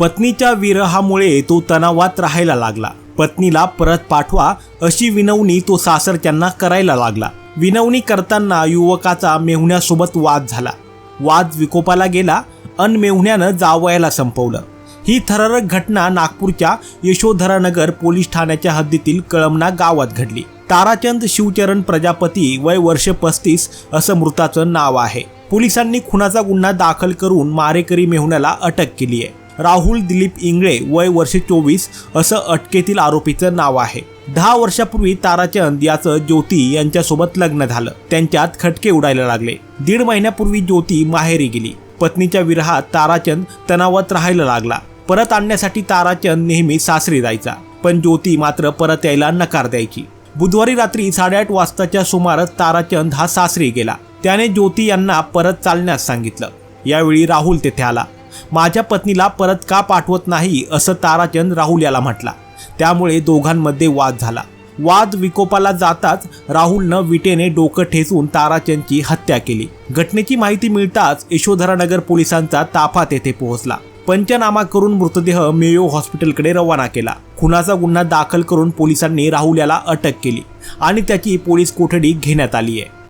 पत्नीच्या विरहामुळे तो तणावात राहायला लागला. पत्नीला परत पाठवा अशी विनवणी तो सासरच्यांना करायला लागला. विनवणी करताना युवकाचा मेहुण्यासोबत वाद झाला. वाद विकोपाला गेला अन मेहुण्यानं जावयाला संपवलं. ही थरारक घटना नागपूरच्या यशोधरानगर पोलीस ठाण्याच्या हद्दीतील कळमना गावात घडली. ताराचंद शिवचरण प्रजापती वय वर्ष पस्तीस असं मृताचं नाव आहे. पोलिसांनी खुनाचा गुन्हा दाखल करून मारेकरी मेहुण्याला अटक केली आहे राहुल दिलीप इंगळे वय वर्ष चोवीस असं अटकेतील आरोपीचं नाव आहे. दहा वर्षापूर्वी ताराचंद याचं ज्योती यांच्यासोबत लग्न झालं. त्यांच्यात खटके उडायला लागले. दीड महिन्यापूर्वी ज्योती माहेरी गेली. पत्नीच्या विरहात ताराचंद तणावात राहायला लागला. परत आणण्यासाठी ताराचंद नेहमी सासरी जायचा. पण ज्योती मात्र परत यायला नकार द्यायची. बुधवारी रात्री साडेआठ वाजताच्या सुमारास ताराचंद हा सासरी गेला. त्याने ज्योती यांना परत चालण्यास सांगितलं. यावेळी राहुल तेथे आला. माझ्या पत्नीला परत का पाठवत नाही असं ताराचंद राहुल याला म्हटला. त्यामुळे दोघांमध्ये वाद झाला. वाद विकोपाला जाताच राहुलनं विटेने डोकं ठेचून ताराचंदची हत्या केली. घटनेची माहिती मिळताच यशोधरानगर पोलिसांचा ताफा तेथे पोहोचला. पंचनामा करून मृतदेह मेयो हॉस्पिटलकडे रवाना केला. खुनाचा गुन्हा दाखल करून पोलिसांनी राहुल याला अटक केली आणि त्याची पोलीस कोठडी घेण्यात आली आहे.